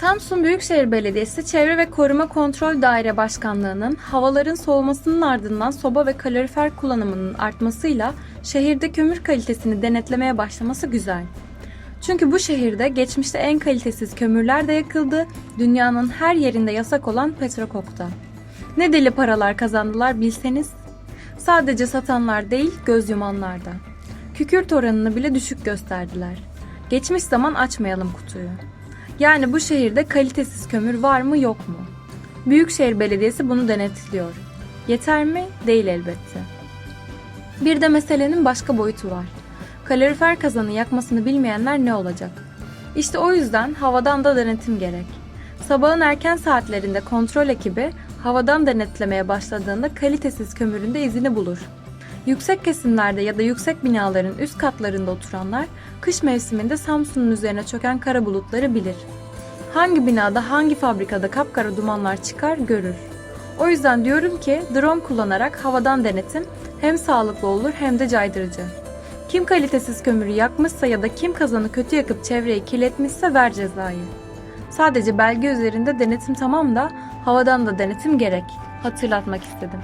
Samsun Büyükşehir Belediyesi Çevre ve Koruma Kontrol Daire Başkanlığı'nın havaların soğumasının ardından soba ve kalorifer kullanımının artmasıyla şehirde kömür kalitesini denetlemeye başlaması güzel. Çünkü bu şehirde geçmişte en kalitesiz kömürler de yakıldı, dünyanın her yerinde yasak olan Petrokok'ta. Ne deli paralar kazandılar bilseniz. Sadece satanlar değil, göz yumanlar da. Kükürt oranını bile düşük gösterdiler. Geçmiş zaman açmayalım kutuyu. Yani bu şehirde kalitesiz kömür var mı yok mu? Büyükşehir Belediyesi bunu denetliyor. Yeter mi? Değil elbette. Bir de meselenin başka boyutu var. Kalorifer kazanı yakmasını bilmeyenler ne olacak? İşte o yüzden havadan da denetim gerek. Sabahın erken saatlerinde kontrol ekibi havadan denetlemeye başladığında kalitesiz kömürün de izini bulur. Yüksek kesimlerde ya da yüksek binaların üst katlarında oturanlar kış mevsiminde Samsun'un üzerine çöken kara bulutları bilir. Hangi binada hangi fabrikada kapkara dumanlar çıkar görür. O yüzden diyorum ki drone kullanarak havadan denetim hem sağlıklı olur hem de caydırıcı. Kim kalitesiz kömürü yakmışsa ya da kim kazanı kötü yakıp çevreyi kirletmişse ver cezayı. Sadece belge üzerinde denetim tamam da havadan da denetim gerek. Hatırlatmak istedim.